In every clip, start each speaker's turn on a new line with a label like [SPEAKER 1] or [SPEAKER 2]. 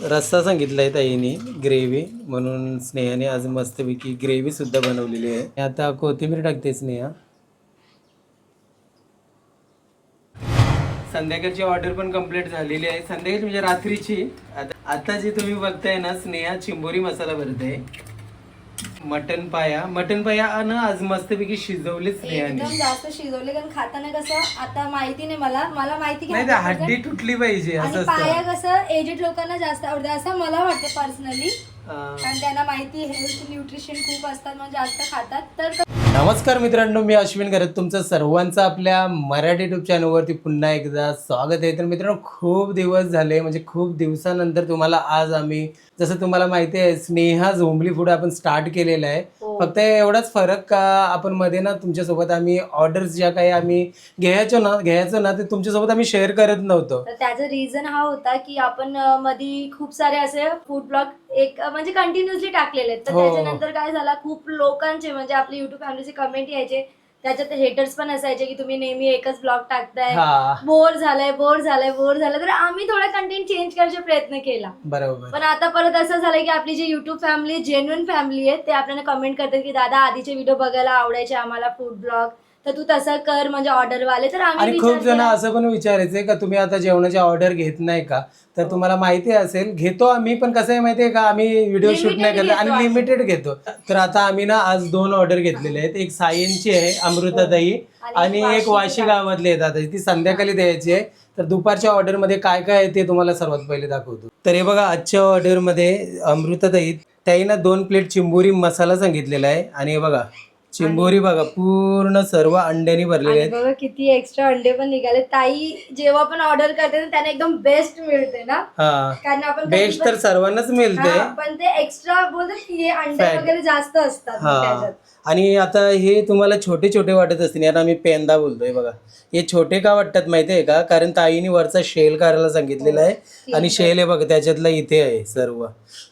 [SPEAKER 1] रस्सा सांगितला आहे ताईने ग्रेव्ही म्हणून स्नेहाने आज मस्तपैकी ग्रेव्हीसुद्धा बनवलेली आहे. आता कोथिंबीर टाकते स्नेहा. संध्याकाळची ऑर्डर पण कंप्लीट झालेली आहे. संध्याकाळची म्हणजे रात्रीची. आता आता जी तुम्ही बघताय ना स्नेहा चिंबोरी मसाला भरते मटन पाया. मटन पाया ना आज मस्तपैकी शिजवले स्नेहाने
[SPEAKER 2] एकदम जास्त शिजवले कारण खाताना कसं आता माहिती नाही मला. मला माहिती की
[SPEAKER 1] नाही ते
[SPEAKER 2] 100%
[SPEAKER 1] हड्डी तुटली पाहिजे
[SPEAKER 2] आणि
[SPEAKER 1] असं
[SPEAKER 2] पाया
[SPEAKER 1] असतं
[SPEAKER 2] कसं एजेड लोकांना जास्त आवडतं. असं मला वाटतं पर्सनली
[SPEAKER 1] हा.
[SPEAKER 2] कारण त्यांना माहिती हेल्थ न्यूट्रिशन खूप असतात म्हणजे जास्त खातात. तर
[SPEAKER 1] नमस्कार मित्रांनो मी अश्विन करत तुमचं सर्वांचं आपल्या मराठी युट्यूब चॅनलवरती पुन्हा एकदा स्वागत आहे. तर मित्रांनो खूप दिवस झाले म्हणजे खूप दिवसानंतर तुम्हाला आज आम्ही जसं तुम्हाला माहिती आहे स्नेहा झोंबली फूड आपण स्टार्ट केलेलं आहे.
[SPEAKER 2] हो.
[SPEAKER 1] फक्त एवढाच फरक का आपण मध्ये ना तुमच्यासोबत आम्ही ऑर्डर्स ज्या काही आम्ही घ्यायचो ना घ्यायचो ना ते तुमच्यासोबत आम्ही शेअर करत नव्हतो.
[SPEAKER 2] त्याचा रिझन हा होता की आपण मध्ये खूप सारे असे फूड ब्लॉग एक म्हणजे कंटिन्युअसली टाकलेले आहेत. तर
[SPEAKER 1] हो.
[SPEAKER 2] त्याच्यानंतर काय झालं खूप लोकांचे म्हणजे आपले युट्यूब फॅमिलीचे कमेंट यायचे. त्याच्यात हेटर्स पण असायचे की तुम्ही नेहमी एकच ब्लॉग टाकताय.
[SPEAKER 1] हा.
[SPEAKER 2] बोर झालंय बोर झालंय बोर झालं तर आम्ही थोडा कंटेंट चेंज करायचा प्रयत्न केला.
[SPEAKER 1] बरोबर.
[SPEAKER 2] पण आता परत असं झालंय की आपली जी युट्यूब फॅमिली जेन्युन फॅमिली आहे ते आपल्याला कमेंट करतात की दादा आधीचे व्हिडिओ बघायला आवडायचे आम्हाला फूड ब्लॉग तर तू तसं कर म्हणजे ऑर्डर वाले तर आम्ही
[SPEAKER 1] आणि खूप
[SPEAKER 2] विचार
[SPEAKER 1] जण
[SPEAKER 2] केला-
[SPEAKER 1] असं पण विचारायचे का तुम्ही आता जेवणाची ऑर्डर घेत नाही का? तर तुम्हाला माहिती असेल घेतो आम्ही पण कसं आहे माहितीये का आम्ही व्हिडिओ शूट नाही करत आणि
[SPEAKER 2] घेतो आम्ही.
[SPEAKER 1] लिमिटेड घेतो. तर आता आम्ही ना आज दोन ऑर्डर घेतलेले आहेत. एक सायनची आहे अमृताताई
[SPEAKER 2] आणि
[SPEAKER 1] आणि एक वाशी
[SPEAKER 2] गाव.
[SPEAKER 1] गावातली आहेत आता ती संध्याकाळी द्यायची आहे. तर दुपारच्या ऑर्डरमध्ये काय काय आहे ते तुम्हाला सर्वात पहिले दाखवतो. तर हे बघा आजच्या ऑर्डरमध्ये अमृताताई त्याही ना दोन प्लेट चिंबोरी मसाला सांगितलेला आहे. आणि हे बघा चिंबोरी बघा पूर्ण सर्व अंड्यानी भरलेले
[SPEAKER 2] आणि
[SPEAKER 1] आहेत.
[SPEAKER 2] बघा किती एक्स्ट्रा अंडे पण निघाले. ताई जेव्हा पण ऑर्डर करते ना त्यांना एकदम बेस्ट मिळते ना?
[SPEAKER 1] हा.
[SPEAKER 2] कारण आपण
[SPEAKER 1] बेस्ट तर सर्वांनाच मिळते.
[SPEAKER 2] हा, पण ते एक्स्ट्रा बोलतात की हे अंडे
[SPEAKER 1] Fat.
[SPEAKER 2] वगैरे जास्त असतात
[SPEAKER 1] हा.
[SPEAKER 2] त्याच्यात.
[SPEAKER 1] आणि आता हे तुम्हाला छोटे छोटे वाटत असतील. याला आम्ही पेंदा बोलतोय बघा. हे छोटे का वाटतात माहितीये का? कारण ताईने वरचा शेल करायला सांगितलेला आहे. आणि शेल आहे बघा त्याच्यातला इथे आहे सर्व.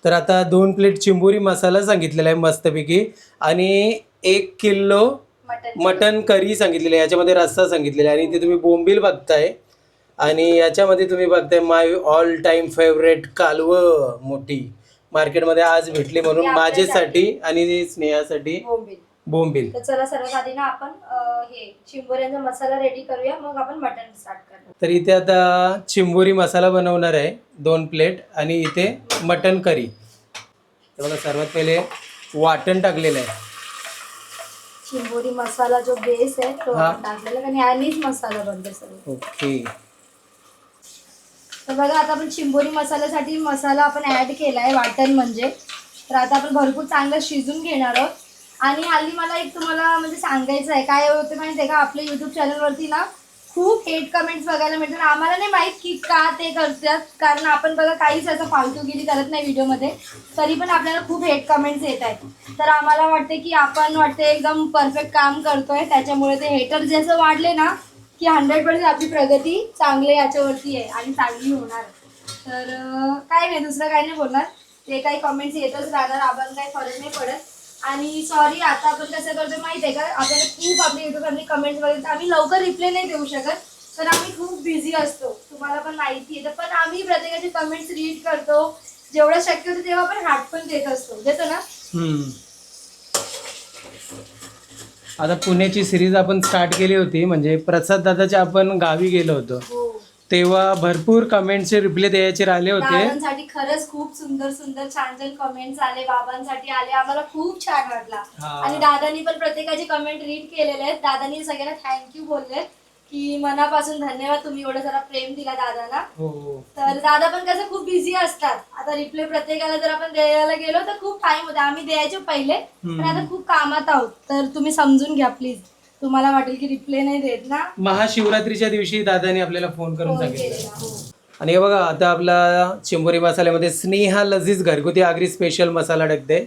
[SPEAKER 1] तर आता दोन प्लेट चिंबोरी मसाला सांगितलेला आहे मस्तपैकी. आणि एक किलो
[SPEAKER 2] मटन
[SPEAKER 1] करी. सांगितलेली आहे. याच्यामध्ये रस्सा सांगितलेला आहे. आणि ते तुम्ही बोंबील बघताय. आणि याच्यामध्ये तुम्ही बघताय माय ऑल टाइम फेवरेट कालवं मोठी. मार्केटमध्ये आज भेटली म्हणून
[SPEAKER 2] हे.
[SPEAKER 1] माझ्यासाठी आणि स्नेहासाठी.
[SPEAKER 2] बोंबील तर चला सर्वात आधी ना आपण अं, हे चिंबोऱ्यांचा मसाला रेडी करूया. मग आपण मटन स्टार्ट करूया
[SPEAKER 1] तर इथे आता चिंबोरी मसाला बनवणार आहे दोन प्लेट आणि इथे मटन करी तर बघा सर्वात पहिले वाटण टाकलेलं आहे.
[SPEAKER 2] चिंबोरी मसाला जो बेस आहे तो
[SPEAKER 1] हा.
[SPEAKER 2] आपण टाकलेला ह्यानीच मसाला बनते सगळं.
[SPEAKER 1] ओके.
[SPEAKER 2] तर बघा आता आपण चिंबोरी मसाल्यासाठी मसाला आपण ऍड केलाय वाटण म्हणजे. तर आता आपण भरपूर चांगलं शिजून घेणार आहोत. आणि हल्ली मला एक तुम्हाला म्हणजे सांगायचं आहे काय होतं माहिती आहे का? आपल्या युट्यूब चॅनलवरती ना खूप हेट कमेंट्स बघायला मिळतात. आम्हाला नाही माहीत की का ते करतात. कारण आपण बघा काहीच असं फालतूगिरी करत नाही व्हिडिओमध्ये तरी पण आपल्याला खूप हेट कमेंट्स येत आहेत. तर आम्हाला वाटते की आपण वाटते एकदम परफेक्ट काम करतोय. त्याच्यामुळे ते हेटर जसं वाढले ना की हंड्रेड पर्सेंट आपली प्रगती चांगली याच्यावरती आहे आणि चांगली होणार तर काय नाही दुसरं काय नाही बोलणार. ते काही कमेंट्स येतच राहणार आपण काही फरक नाही पडत. आणि सॉरी आता आपण कसं करतो माहिती आहे का? आपल्याला खूप आपल्या युट्यूबवरती कमेंट्स वगैरे आम्ही लवकर रिप्लाय नाही देऊ शकत तर आम्ही खूप बिझी असतो. तुम्हाला पण माहिती आहे. तर पण आम्ही प्रत्येकाचे कमेंट्स रीड करतो. जेवढं शक्य होतं तेव्हा आपण हात पण देत असतो. देतो ना?
[SPEAKER 1] हम्म. आता पुण्याची सिरीज आपण स्टार्ट केली होती. म्हणजे प्रसाद दादाच्या आपण गावी गेलो होतो.
[SPEAKER 2] हो.
[SPEAKER 1] तेव्हा भरपूर कमेंटचे रिप्लाय द्यायचे राहिले होते.
[SPEAKER 2] खरंच खूप सुंदर सुंदर छान छान कमेंट्स आले बाबांसाठी आले. आम्हाला खूप छान वाटला.
[SPEAKER 1] हा.
[SPEAKER 2] आणि दादांनी पण प्रत्येकाचे कमेंट रीड केलेले आहेत. दादांनी सगळ्यांना थँक्यू बोलले की मनापासून धन्यवाद तुम्ही एवढं जरा प्रेम दिला दादांना.
[SPEAKER 1] हो.
[SPEAKER 2] तर दादा पण कसं खूप बिझी असतात. आता रिप्लाय प्रत्येकाला जर आपण द्यायला गेलो तर खूप टाइम होता. आम्ही द्यायचे पहिले पण आता खूप कामात आहोत. तर तुम्ही समजून घ्या प्लीज तुम्हाला वाटेल की रिप्लाय नाही देत ना?
[SPEAKER 1] महाशिवरात्रीच्या दिवशी दादाने आपल्याला फोन करून
[SPEAKER 2] फोन
[SPEAKER 1] सांगितलं.
[SPEAKER 2] केलेला हो.
[SPEAKER 1] आणि हे बघा आता आपला चिंबोरी मसाल्यामध्ये स्नेहा लजीज घरगुती आगरी स्पेशल मसाला टाकते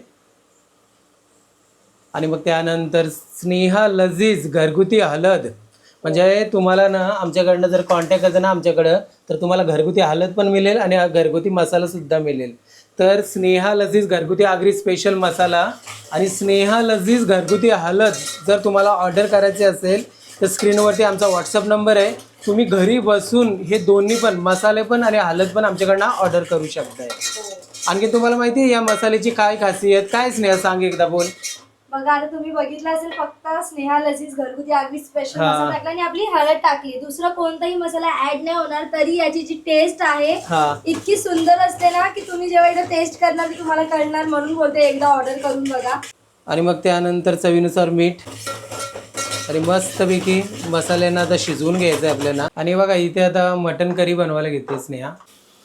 [SPEAKER 1] आणि मग त्यानंतर स्नेहा लजीज घरगुती हळद म्हणजे तुम्हाला ना आमच्याकडनं जर कॉन्टॅक्ट करायचा ना आमच्याकडं तर तुम्हाला घरगुती हळद पण मिळेल आणि घरगुती मसाला सुद्धा मिळेल. तर स्नेहा लजीज घरगुती आगरी स्पेशल मसाला आणि स्नेहा लजीज घरगुती हळद जर तुम्हाला ऑर्डर करायची असेल तर स्क्रीनवरती आमचा व्हॉट्सअप नंबर आहे. तुम्ही घरी बसून हे दोन्ही पण मसाले पण आणि हलद पण आमच्याकडनं ऑर्डर करू शकताय. आणखी तुम्हाला माहिती आहे या मसाल्याची काय खासियत? काय स्नेहा सांग एकदा बोल.
[SPEAKER 2] बघा आता तुम्ही बघितलं असेल फक्त स्नेहा लसीस घरगुती अगदी स्पेशल
[SPEAKER 1] हा.
[SPEAKER 2] मसाला टाकला आणि आपली हळद टाकली. दुसरा कोणताही मसाला ऍड नाही होणार तरी याची जी टेस्ट आहे
[SPEAKER 1] हा.
[SPEAKER 2] इतकी सुंदर असते ना की तुम्ही जेव्हा एकदा टेस्ट करणार की तुम्हाला कळणार म्हणून बोलते एकदा ऑर्डर करून बघा.
[SPEAKER 1] आणि मग त्यानंतर चवीनुसार मीठ. आणि मस्तपैकी मसाल्यांना आता शिजवून घ्यायचं आहे आपल्याला. आणि बघा इथे आता मटन करी बनवायला घेते स्नेहा.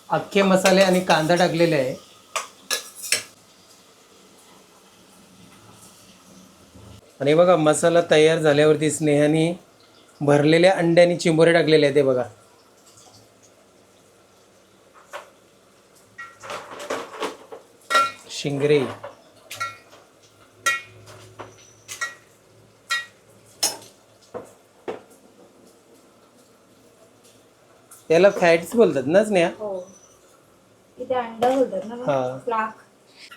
[SPEAKER 1] अख्खे मसाले आणि कांदा टाकलेले आहे. आणि बघा मसाला तयार झाल्यावरती स्नेहाने भरलेल्या अंड्याने चिंबोरे टाकलेले आहेत ते बघा. शिंगरे. त्याला फॅट्स बोलतात ना स्नेहा?
[SPEAKER 2] हो. इथे अंडा बोलतात ना
[SPEAKER 1] हा.
[SPEAKER 2] फ्लाक.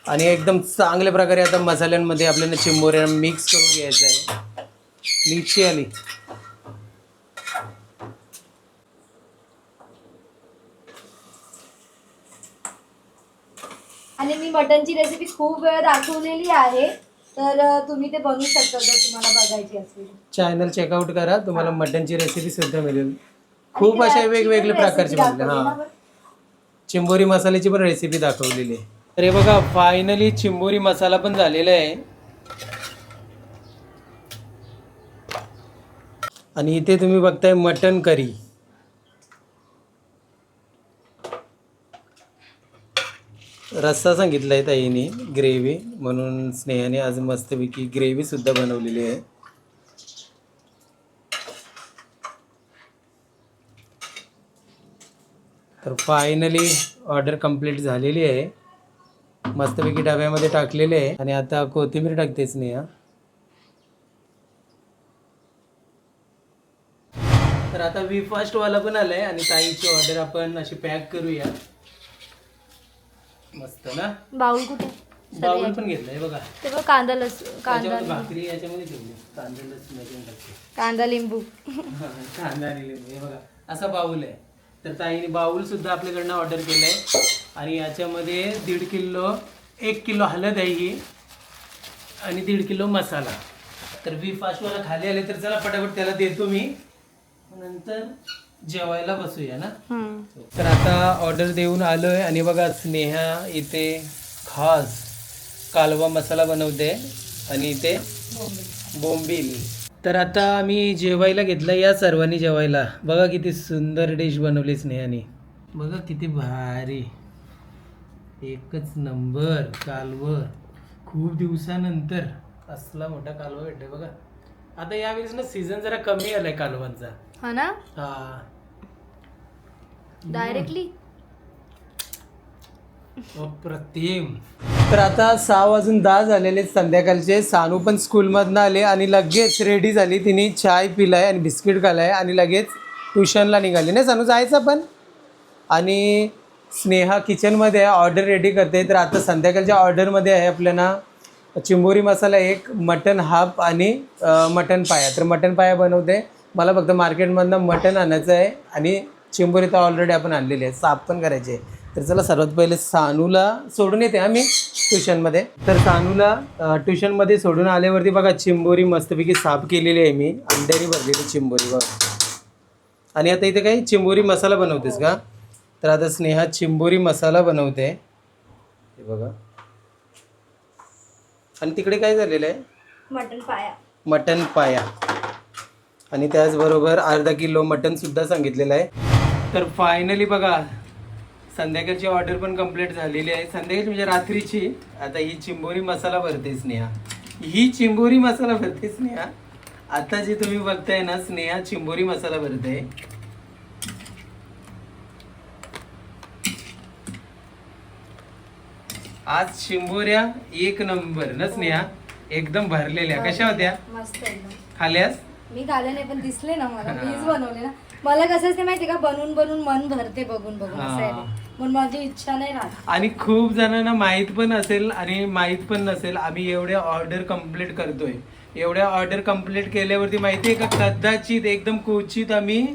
[SPEAKER 1] आणि एकदम चांगल्या प्रकारे आता मसाल्यांमध्ये आपल्याला चिंबोऱ्या मिक्स करून घ्यायचं आहे. लिची आली.
[SPEAKER 2] आणि मी मटनची रेसिपी खूप वेळ दाखवलेली आहे. तर तुम्ही ते बनवू शकता जर तुम्हाला बघायची असेल.
[SPEAKER 1] चॅनल चेकआउट करा. तुम्हाला मटनची रेसिपी सुद्धा मिळेल. खूप अशा वेगवेगळ्या प्रकारची
[SPEAKER 2] ना
[SPEAKER 1] हां.
[SPEAKER 2] बरं?
[SPEAKER 1] चिंबोरी मसाल्याची पण रेसिपी दाखवलेली आहे. तर हे बघा फायनली चिंबोरी मसाला पण झालेला आहे. आणि इथे तुम्ही बघताय मटन करी. रस्सा सांगितला आहे ताईने ग्रेव्ही म्हणून स्नेहाने आज मस्तपैकी ग्रेव्ही सुद्धा बनवलेली आहे. तर फायनली ऑर्डर कंप्लीट झालेली आहे. मस्तपैकी डब्यामध्ये टाकलेले आहे. आणि आता कोथिंबीर टाकतेच नाही हा तर आता वी फर्स्ट वाला पण आलाय आणि ताईची ऑर्डर आपण अशी पॅक करूया. मस्त ना?
[SPEAKER 2] बाउल कुठे?
[SPEAKER 1] बाउल पण घेतलाय बघा.
[SPEAKER 2] ते बघ कांदा लस कांदा
[SPEAKER 1] त्याच्यामध्ये भाकरी याच्यामध्ये ठेवली. कांदा लसूण टाकते.
[SPEAKER 2] कांदा लिंबू.
[SPEAKER 1] कांदा आणि लिंबू. हे बघा असा बाऊल आहे. तर ताईने बाऊल सुद्धा आपल्याकडनं ऑर्डर केलाय. आणि याच्यामध्ये दीड किलो एक किलो हळद आहे ही. आणि दीड किलो मसाला. तर वी फास्टवाला खाली आले तर चला पटापट त्याला देतो मी. नंतर जेवायला बसूया ना? तर आता ऑर्डर देऊन आलोय. आणि बघा स्नेहा इथे खास कालवा मसाला बनवते. आणि इथे बोंबील. तर आता आम्ही जेवायला घेतलं या सर्वांनी जेवायला. बघा किती सुंदर डिश बनवली स्नेहाने. बघा किती भारी. एकच नंबर कालवं. खूप दिवसानंतर असला मोठा कालवा भेटतोय बघा. आता यावेळेस ना सीझन जरा कमी आलाय कालवांचा.
[SPEAKER 2] हा ना?
[SPEAKER 1] हा.
[SPEAKER 2] डायरेक्टली
[SPEAKER 1] अप्रतिम. तर आता सहा वाजून दहा झालेले आहेत संध्याकाळचे. सानू पण स्कूलमधनं आले आणि लगेच रेडी झाली. तिने चाय पिलाय आणि बिस्किट खालाय आणि लगेच ट्युशनला निघाली. नाही सानू जायचं पण? आणि स्नेहा किचनमध्ये ऑर्डर रेडी करते. तर आता संध्याकाळच्या ऑर्डरमध्ये आहे आपल्याला चिंबोरी मसाला एक मटन हाफ आणि मटन पाया. तर मटन पाया बनवते. मला फक्त मार्केटमधनं मटन आणायचं आहे आणि चिंबोरी तर ऑलरेडी आपण आणलेली आहे. साफ पण करायची आहे. तर चला सर्वात पहिले सानूला सोडून येते आम्ही ट्युशनमध्ये. तर सानूला ट्युशनमध्ये सोडून आल्यावरती बघा चिंबोरी मस्तपैकी साफ केलेली आहे मी. अंड्याने भरलेली चिंबोरी बघा. आणि आता इथे काही चिंबोरी मसाला बनवतेस का? तर आता स्नेहा चिंबोरी मसाला बनवते. हे बघा. आणि तिकडे काय झालेलं आहे?
[SPEAKER 2] मटन पाया.
[SPEAKER 1] मटन पाया. आणि त्याचबरोबर अर्धा किलो मटन सुद्धा सांगितलेलं आहे. तर फायनली बघा संध्याकाळची ऑर्डर पण कंप्लीट झालेली आहे. संध्याकाळची म्हणजे रात्रीची. आता ही चिंबोरी मसाला भरते स्नेहा. ही चिंबोरी मसाला भरते स्नेहा. आता जे तुम्ही बघताय ना स्नेहा चिंबोरी मसाला भरते. आज चिंबोऱ्या एक नंबर ना स्नेहा? एकदम भरलेल्या. कशा होत्या?
[SPEAKER 2] मस्त एकदम.
[SPEAKER 1] खाल्यास?
[SPEAKER 2] मी घाले नाही पण दिसले ना मला मीच बनवले ना. मला कसं असते माहिती का बनवून बनवून मन भरते बघून बघून असं आहे. ते. म्हणून माझी इच्छा नाही राहत.
[SPEAKER 1] आणि खूप जणांना माहीत पण असेल आणि माहीत पण नसेल आम्ही एवढ्या ऑर्डर कंप्लीट करतोय. एवढ्या ऑर्डर कंप्लीट केल्यावरती माहिती आहे का कदाचित एकदम क्वचित आम्ही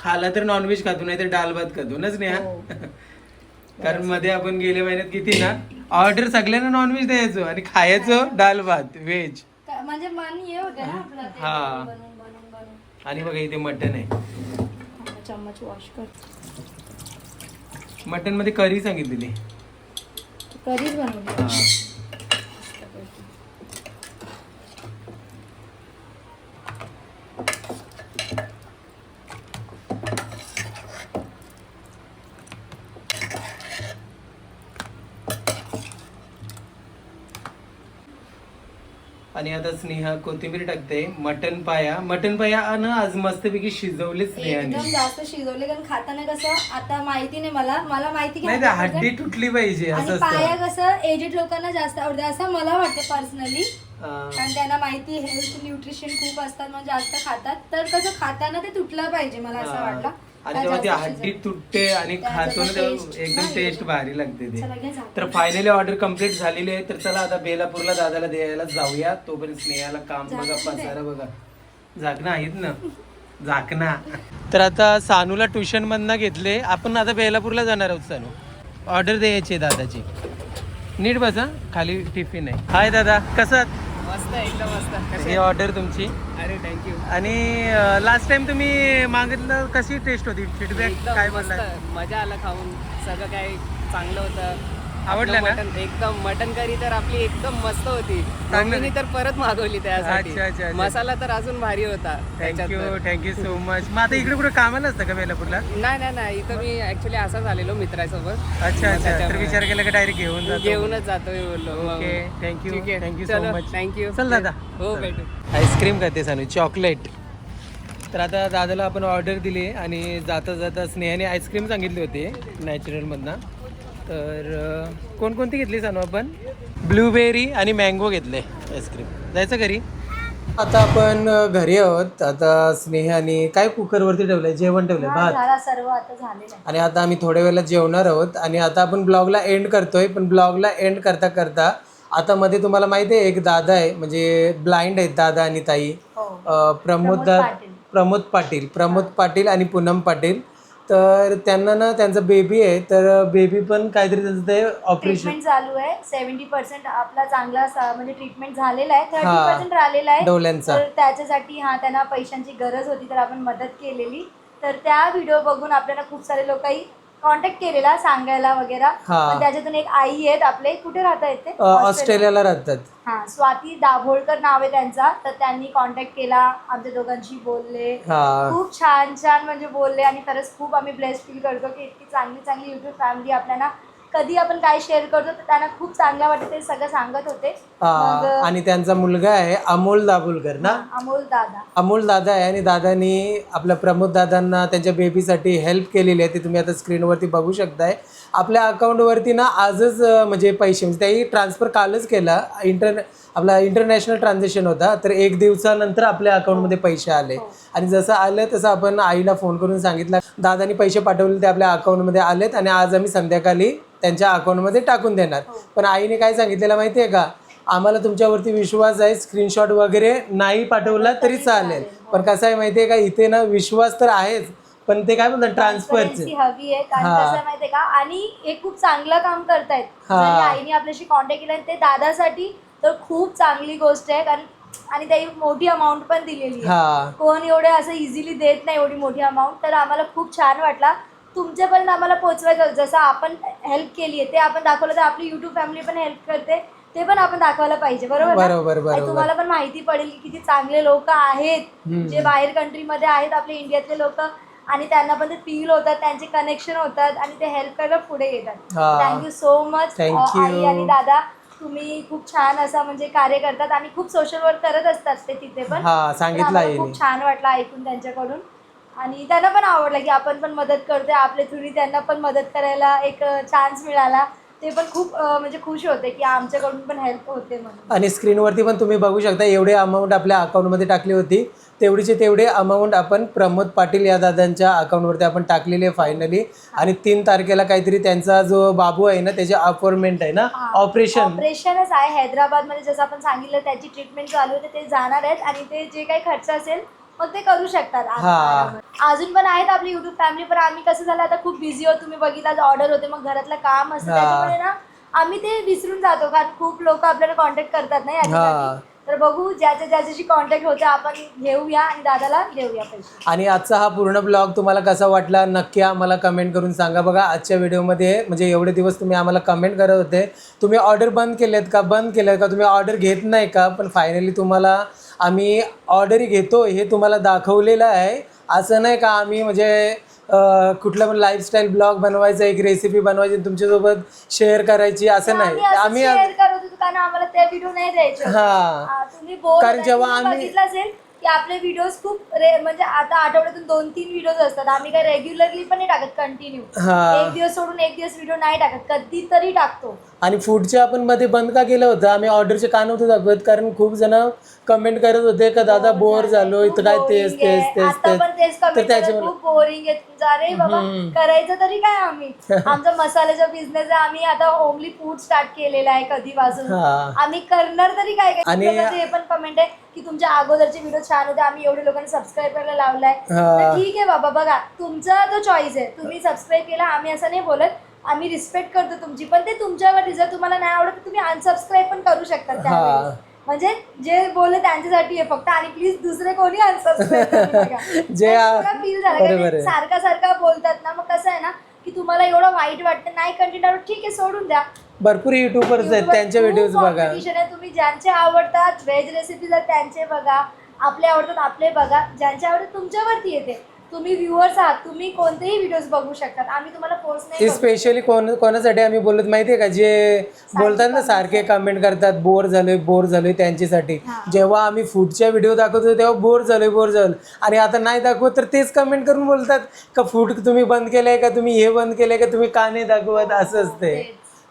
[SPEAKER 1] खाला तर नॉनव्हेज खातो नाही तर डाल भात खातो ना स्नेहा?
[SPEAKER 2] हो.
[SPEAKER 1] कारण मध्ये आपण गेल्या महिन्यात किती ना ऑर्डर सगळ्यांना नॉनव्हेज द्यायचो आणि खायचो डाल भात व्हेज
[SPEAKER 2] का- म्हणजे मन हे होते ना आपलं ते
[SPEAKER 1] हा.
[SPEAKER 2] बनवून बनवून बनवून.
[SPEAKER 1] आणि बघा इथे मटन आहे.
[SPEAKER 2] चम्मच वॉश कर
[SPEAKER 1] मटनमध्ये करी सांगितलेली
[SPEAKER 2] कधीच बनवली
[SPEAKER 1] हा. आणि आता स्नेहा कोथिंबीर टाकते मटन पाया. मटन पाया अन आज मस्तपैकी शिजवले स्नेहाने.
[SPEAKER 2] एकदम जास्त शिजवले कारण खाताना कसं आता माहिती नाही मला. मला माहिती
[SPEAKER 1] नाही ते हड्डी तुटली पाहिजे
[SPEAKER 2] आणि
[SPEAKER 1] असं
[SPEAKER 2] पाया
[SPEAKER 1] असतं
[SPEAKER 2] कसं एजेड लोकांना जास्त आवडते. असं मला वाटतं पर्सनली
[SPEAKER 1] हा.
[SPEAKER 2] कारण त्यांना माहिती हेल्थ न्यूट्रिशन खूप असतात मग जास्त खातात. तर कसं खाताना ते तुटलं पाहिजे मला असं वाटलं.
[SPEAKER 1] आणि जेव्हा ती हड्डी तुटते आणि खातो ना तेव्हा एकदम टेस्ट. भारी लागते ते. तर फायनली ऑर्डर कंप्लीट झालेली आहे तर चला आता बेलापूरला दादाला द्यायला जाऊया. तोपर्यंत स्नेहाला काम बघा. पसारा बघा. झाकणं आहेत ना? झाकणा तर आता सानूला ट्युशन मधनं घेतले. आपण आता बेलापूरला जाणार आहोत सानू. ऑर्डर द्यायची दादाची. नीट बसा खाली टिफिन आहे. हाय दादा. कसं?
[SPEAKER 3] मस्त एकदम मस्त.
[SPEAKER 1] ही ऑर्डर तुमची?
[SPEAKER 3] अरे थँक्यू
[SPEAKER 1] आणि लास्ट टाइम तुम्ही मागितलं कशी टेस्ट होती? फीडबॅक काय
[SPEAKER 3] मस्त. मजा आला खाऊन. सगळं काय चांगलं होतं.
[SPEAKER 1] आवडलं ना?
[SPEAKER 3] एकदम मटन करी तर आपली एकदम मस्त होती.
[SPEAKER 1] चांगलं
[SPEAKER 3] मम्मीनी तर परत मागवली त्यासाठी.
[SPEAKER 1] अच्छा, अच्छा, अच्छा.
[SPEAKER 3] मसाला तर अजून भारी होता. त्याच्यात
[SPEAKER 1] थँक्यू
[SPEAKER 3] तर.
[SPEAKER 1] थँक्यू सो मच मग आता इकडे कुठे कामाला असतं का बेलापूरला?
[SPEAKER 3] नाही नाही नाही. इथं मी ऍक्च्युली असाच आलेलो मित्रासोबत.
[SPEAKER 1] अच्छा अच्छा. तर
[SPEAKER 3] त्याच्यामुळे.
[SPEAKER 1] विचार केला का डायरेक्ट घेऊन जातो?
[SPEAKER 3] घेऊनच जातोय बोललो. मग.
[SPEAKER 1] Okay thank you. Thank you so much
[SPEAKER 3] thank you
[SPEAKER 1] चल दादा.
[SPEAKER 3] हो. भेटू.
[SPEAKER 1] आईस्क्रीम करते सानू. चॉकलेट. तर आता दादाला आपण ऑर्डर दिली आणि जाता जाता स्नेहाने आईस्क्रीम सांगितली होती नॅचरलमधनं तर कोणकोणती घेतली सानू आपण? ब्लूबेरी आणि मँगो घेतले आईस्क्रीम जायचं घरी? आता आपण घरी आहोत. आता स्नेहाने काय कुकरवरती ठेवलंय? जेवण ठेवलंय भात.
[SPEAKER 2] झाला सर्व आता झालेलं आहे.
[SPEAKER 1] आणि आता आम्ही थोड्या वेळेला जेवणार आहोत. आणि आता आपण ब्लॉगला एंड करतोय. पण ब्लॉगला एंड करता करता आता मध्ये तुम्हाला माहिती आहे एक दादा आहे. म्हणजे ब्लाइंड आहेत दादा आणि ताई.
[SPEAKER 2] हो.
[SPEAKER 1] प्रमोद. प्रमोद पाटील. प्रमोद पाटील आणि पूनम पाटील. तर त्यांना ना त्यांचा बेबी आहे तर बेबी पण काहीतरी त्यांचं ते ऑपरेशन
[SPEAKER 2] ट्रीटमेंट चालू आहे. सेव्हन्टी पर्सेंट आपला चांगला म्हणजे ट्रीटमेंट झालेला आहे. थर्टी
[SPEAKER 1] हा.
[SPEAKER 2] पर्सेंट राहिलेला आहे.
[SPEAKER 1] डोल्यांचा
[SPEAKER 2] तर त्याच्यासाठी हा त्यांना पैशांची गरज होती तर आपण मदत केलेली. तर त्या व्हिडिओ बघून आपल्याला खूप सारे लोकही कॉन्टॅक्ट केलेला सांगायला वगैरे.
[SPEAKER 1] हा.
[SPEAKER 2] पण त्याच्यातून एक आई आहेत आपले कुठे राहता येते
[SPEAKER 1] अं, ऑस्ट्रेलियाला राहतात.
[SPEAKER 2] हा स्वाती दाभोळकर नाव आहे त्यांचा. तर त्यांनी कॉन्टॅक्ट केला आमच्या दोघांशी बोलले.
[SPEAKER 1] हा.
[SPEAKER 2] खूप छान छान म्हणजे बोलले आणि खरंच खूप आम्ही ब्लेस फील करतो की इतकी चांगली चांगली युट्यूब फॅमिली आपल्याला कधी आपण काय शेअर करतो तर त्यांना खूप चांगलं वाटतं ते सगळं सांगत होते.
[SPEAKER 1] हा,
[SPEAKER 2] मग
[SPEAKER 1] आणि त्यांचा मुलगा आहे अमोल दाभोलकर ना?
[SPEAKER 2] अमोल दादा.
[SPEAKER 1] अमोल दादा आहे आणि दादानी आपल्या प्रमोद दादांना त्यांच्या बेबीसाठी हेल्प केलेली आहे. ती तुम्ही आता स्क्रीनवरती बघू शकताय. आपल्या अकाउंटवरती ना आजच अं, म्हणजे पैसे म्हणजे त्याही ट्रान्सफर कालच केला. इंटर आपला इंटरनॅशनल ट्रान्झॅक्शन होता तर एक दिवसानंतर आपल्या अकाउंटमध्ये पैसे आले. आणि जसं आलं तसं आपण आईला फोन करून सांगितलं दादानी पैसे पाठवले ते आपल्या अकाउंटमध्ये आलेत आणि आज आम्ही संध्याकाळी त्यांच्या अकाउंटमध्ये टाकून देणार. पण आईने काय सांगितलेलं माहिती आहे का? आम्हाला तुमच्यावरती विश्वास आहे स्क्रीनशॉट वगैरे नाही पाठवला तरी चालेल. पण कसं आहे माहिती आहे का? इथे ना विश्वास तर आहेच पण ते काय म्हणतात ट्रान्सफरचे
[SPEAKER 2] हवी आहे. कारण
[SPEAKER 1] हा.
[SPEAKER 2] कसं आहे माहितीये का? आणि हे खूप चांगलं काम करतायत.
[SPEAKER 1] हा.
[SPEAKER 2] आईने आपल्याशी कॉन्टॅक्ट केला ते दादासाठी तर खूप चांगली गोष्ट आहे. कारण आणि त्याही मोठी अमाऊंट पण दिलेली आहे.
[SPEAKER 1] हा.
[SPEAKER 2] कोण एवढे असं इझिली देत नाही एवढी मोठी अमाऊंट तर आम्हाला खूप छान वाटला. तुमच्यापर्यंत आम्हाला पोचवायचं होतं. जसं आपण हेल्प केली आहे ते आपण दाखवलं तर आपली युट्यूब फॅमिली पण हेल्प करते. ते पण आपण दाखवायला पाहिजे. बरोबर ना?
[SPEAKER 1] बरोबर
[SPEAKER 2] आणि
[SPEAKER 1] बरोबर
[SPEAKER 2] तुम्हाला पण माहिती पडेल की किती चांगले लोक आहेत.
[SPEAKER 1] हम्म.
[SPEAKER 2] जे बाहेर कंट्रीमध्ये आहेत आपले इंडियातले लोक. आणि त्यांना पण ते फील होतात त्यांचे कनेक्शन होतात. आणि ते हेल्प करायला पुढे येतात.
[SPEAKER 1] हा.
[SPEAKER 2] Thank you so much
[SPEAKER 1] Thank you.
[SPEAKER 2] आई आणि दादा. तुम्ही खूप छान असा म्हणजे कार्य करतात. आणि खूप सोशल वर्क करत असतात ते तिथे पण.
[SPEAKER 1] हा सांगितलं
[SPEAKER 2] आम्हाला खूप छान वाटलं ऐकून त्यांच्याकडून. आणि त्यांना पण आवडलं की आपण पण मदत करतोय. आपल्या थ्रुनी त्यांना पण मदत करायला एक चान्स मिळाला. ते पण खूप अं, म्हणजे खुश होते की आमच्याकडून पण हेल्प होते म्हणून.
[SPEAKER 1] आणि स्क्रीनवरती पण तुम्ही बघू शकता एवढे अमाऊंट आपल्या अकाउंटमध्ये टाकली होती. तेवढीचे तेवढे अमाऊंट आपण प्रमोद पाटील या दादांच्या अकाउंटवरती आपण टाकलेली आहे फायनली आणि तीन तारखेला काहीतरी त्यांचा जो बाबू आहे ना त्याचे अपॉइंटमेंट आहे ना? ऑपरेशन
[SPEAKER 2] ऑपरेशनच आहे. हैदराबादमध्ये जसं आपण सांगितलं त्याची ट्रीटमेंट चालू आहे तर ते जाणार आहेत आणि ते जे काही खर्च असेल मग ते करू शकतात.
[SPEAKER 1] हा.
[SPEAKER 2] अजून पण आहेत आपली युट्यूब फॅमिली पण आम्ही कसं झालं आता खूप बिझी होतो तुम्ही बघितलं ऑर्डर होते मग घरातलं काम असतं.
[SPEAKER 1] हा.
[SPEAKER 2] त्याच्यामुळे ना आम्ही ते विसरून जातो कारण खूप लोक आपल्याला कॉन्टॅक्ट करतात ना याच्यासाठी. तर बघू ज्याच्या ज्याच्याशी कॉन्टॅक्ट होते आपण घेऊया आणि दादाला देऊया पैसे.
[SPEAKER 1] आणि आजचा हा पूर्ण ब्लॉग तुम्हाला कसा वाटला नक्की आम्हाला कमेंट करून सांगा. बघा आजच्या व्हिडिओमध्ये म्हणजे एवढे दिवस तुम्ही आम्हाला कमेंट करत होते. तुम्ही ऑर्डर बंद केलेत का? बंद केलेत का? तुम्ही ऑर्डर घेत नाही का? पण फायनली तुम्हाला आम्ही ऑर्डरी घेतो हे तुम्हाला दाखवलेलं आहे. असं नाही का आम्ही म्हणजे कुठलं पण लाईफस्टाईल ब्लॉग बनवायचं एक रेसिपी बनवायची तुमच्यासोबत शेअर करायची असं नाही. आम्ही
[SPEAKER 2] होतो कारण आम्हाला ते व्हिडिओ नाही द्यायचे होते.
[SPEAKER 1] हां.
[SPEAKER 2] तुम्ही बोर
[SPEAKER 1] कारण जेव्हा
[SPEAKER 2] तुम्ही
[SPEAKER 1] आम्ही-
[SPEAKER 2] बघितलं असेल की आपले व्हिडिओज खूप रे म्हणजे आता आठवड्यातून दोन तीन व्हिडिओज असतात. आम्ही काय रेग्युलरली पण नाही टाकत कंटिन्यू
[SPEAKER 1] हा.
[SPEAKER 2] एक दिवस सोडून एक दिवस व्हिडिओ नाही टाकत. कधीतरी टाकतो.
[SPEAKER 1] आणि फूडचे आपण मध्ये बंद का केलं होतं आम्ही ऑर्डरचे का नव्हतं दाखवत कारण खूप जण कमेंट करत होते का दादा बोर झालो. इथं काय तेच तेच तेच
[SPEAKER 2] आता पण तेच
[SPEAKER 1] तेच तर
[SPEAKER 2] खूप बोरिंग आहे तुमचं अरे बाबा करायचं तरी काय आम्ही? आमचा मसाल्याचा बिझनेस आहे. आम्ही आता होमली फूड स्टार्ट केलेला आहे कधीपासून.
[SPEAKER 1] हा.
[SPEAKER 2] आम्ही करणार तरी काय काय?
[SPEAKER 1] आणि-
[SPEAKER 2] लोकांचे हे पण कमेंट आहे की तुमच्या अगोदरचे व्हिडिओ छान होते. आम्ही एवढे लोकांनी सबस्क्राईब करायला लावलाय.
[SPEAKER 1] हा.
[SPEAKER 2] तर ठीक आहे बाबा बघा तुमचा तो चॉईस आहे तुम्ही सबस्क्राईब केला आम्ही असं नाही बोलत. आम्ही रिस्पेक्ट करतो तुमची पण ते तुमच्यावर जर तुम्हाला नाही आवडत तर तुम्ही अनसबस्क्राईब पण करू शकता त्यावेळेस. म्हणजे जे बोलले त्यांच्यासाठी आहे. फक्त आणि प्लीज दुसरे कोणी अनसबस्क्राईब
[SPEAKER 1] जे
[SPEAKER 2] फील झालं. सारखा सारखा बोलतात ना मग कसं आहे ना की तुम्हाला एवढं वाईट वाटतं नाही कंटेंट आवडत ठीक आहे सोडून द्या.
[SPEAKER 1] भरपूर युट्यूबर्स आहेत त्यांचे व्हिडिओज बघा.
[SPEAKER 2] तुम्ही ज्यांचे आवडतात व्हेज रेसिपीज आहेत त्यांचे बघा. आपले आवडतात आपले बघा. ज्यांचे आवडतात तुमच्यावरती येते. तुम्ही व्ह्युअर्स आहात तुम्ही कोणतेही व्हिडिओज बघू शकतात. आम्ही तुम्हाला फोर्स नाही करू.
[SPEAKER 1] स्पेशली कोण कोणासाठी आम्ही बोलत माहितीये का? जे बोलतात ना सारखे कमेंट करतात बोर झालोय बोर झालोय त्यांच्यासाठी. जेव्हा आम्ही फूडच्या व्हिडिओ दाखवतो तेव्हा बोर झालोय बोर झालं आणि आता नाही दाखवत तर तेच कमेंट करून बोलतात का फूड तुम्ही बंद केलंय का? तुम्ही हे बंद केलंय का? तुम्ही का नाही दाखवत? असं असते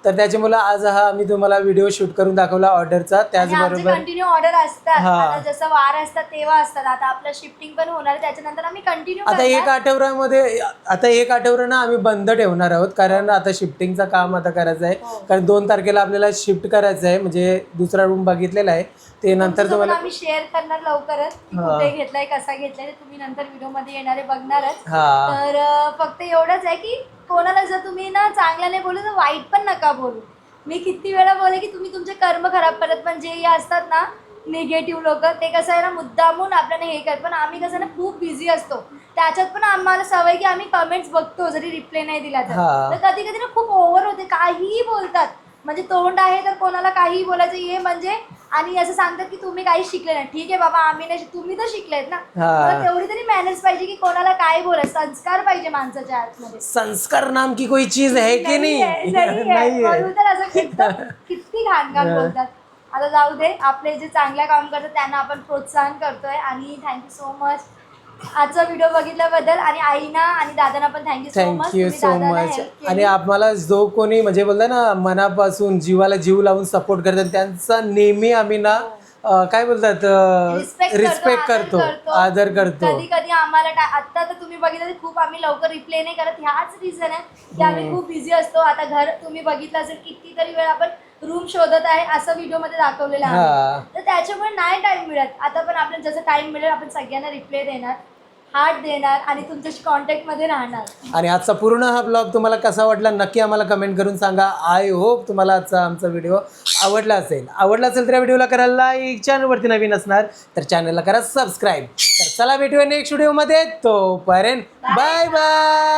[SPEAKER 1] तर त्याच्यामुळे आज हा आम्ही तुम्हाला व्हिडिओ शूट करून दाखवला ऑर्डरचा त्याचबरोबर
[SPEAKER 2] कंटिन्यू ऑर्डर असतात.
[SPEAKER 1] हा.
[SPEAKER 2] आता जसं वार असतात तेव्हा असतात. आता आपलं शिफ्टिंग पण होणार आहे त्याच्यानंतर आम्ही कंटिन्यू
[SPEAKER 1] आता एक आठवड्यामध्ये आता एक आठवडा ना आम्ही बंद ठेवणार आहोत कारण आता शिफ्टिंगचं काम आता करायचं आहे.
[SPEAKER 2] हो.
[SPEAKER 1] कारण दोन तारखेला आपल्याला शिफ्ट करायचं आहे म्हणजे दुसरा रूम बघितलेला आहे. ते नंतर तुम्हाला
[SPEAKER 2] आम्ही शेअर करणार लवकरच. की
[SPEAKER 1] हा.
[SPEAKER 2] कुठे घेतलाय कसा घेतलाय ते तुम्ही नंतर व्हिडिओमध्ये येणारे बघणारच.
[SPEAKER 1] हा.
[SPEAKER 2] तर अं, फक्त एवढंच आहे की कोणाला जर तुम्ही ना चांगलं नाही बोलू तर वाईट पण नका बोलू. मी किती वेळा बोले की तुम्ही तुमचे कर्म खराब करत पण जे हे असतात ना निगेटिव्ह लोक ते कसं आहे ना मुद्दामून आपल्याला हे करत पण आम्ही कसं ना खूप बिझी असतो. त्याच्यात पण आम्हाला सवय की आम्ही कमेंट्स बघतो जरी रिप्लाय नाही दिला तर.
[SPEAKER 1] हा.
[SPEAKER 2] तर कधी कधी ना खूप ओव्हर होते. काहीही बोलतात. म्हणजे तोंड आहे तर कोणाला काहीही बोलायचं हे म्हणजे आणि असं सांगतात की तुम्ही काही शिकले नाही. ठीक आहे बाबा आम्ही नाही शिक- तुम्ही तर शिकलेत ना.
[SPEAKER 1] हा.
[SPEAKER 2] तर तेवढी तरी मॅनर्स पाहिजे की कोणाला काय बोलायचं. संस्कार पाहिजे माणसाच्या आतमध्ये.
[SPEAKER 1] संस्कार नाम की कोई चीज है की
[SPEAKER 2] नाही आहे, आहे. म्हणून
[SPEAKER 1] आहे.
[SPEAKER 2] तर असं किती किती घाण घाण बोलतात. आता जाऊ दे आपले जे चांगलं काम करतात त्यांना आपण प्रोत्साहन करतोय. आणि थँक्यू सो मच आजचा व्हिडिओ बघितल्याबद्दल आणि आईना आणि दादांना पण thank you so much
[SPEAKER 1] thank you so much आणि आम्हाला जो कोणी म्हणजे बोलता ना मनापासून जीवाला जीव लावून सपोर्ट करतात त्यांचा नेहमी आम्ही ना अं, काय बोलतात
[SPEAKER 2] Respect
[SPEAKER 1] रिस्पेक्ट
[SPEAKER 2] करतो, आदर करतो.
[SPEAKER 1] आदर करतो.
[SPEAKER 2] कधी कधी आम्हाला टा- आता तर तुम्ही बघितलं तर खूप आम्ही लवकर रिप्ले नाही करत. ह्याच रिझन आहे की आम्ही खूप बिझी असतो. आता घर तुम्ही बघितलं असेल कितीतरी वेळ आपण रूम शोधत आहे असं व्हिडिओमध्ये दाखवलेलं आहे.
[SPEAKER 1] हा.
[SPEAKER 2] तर त्याच्यामुळे नाही टाइम मिळत. आता पण आपल्याला जसं टाइम मिळेल आपण सगळ्यांना रिप्लाय देणार. हार्ट देणार आणि तुमच्याशी कॉन्टॅक्टमध्ये राहणार.
[SPEAKER 1] आणि आजचा पूर्ण हा ब्लॉग तुम्हाला कसा वाटला नक्की आम्हाला कमेंट करून सांगा. आय होप तुम्हाला आजचा आमचा व्हिडिओ आवडला असेल. आवडला असेल तर या व्हिडिओला करा लाईक चॅनलवरती नवीन असणार तर चॅनलला करा सबस्क्राईब तर चला भेटूया नेक्स्ट व्हिडिओमध्ये तोपर्यंत बाय बाय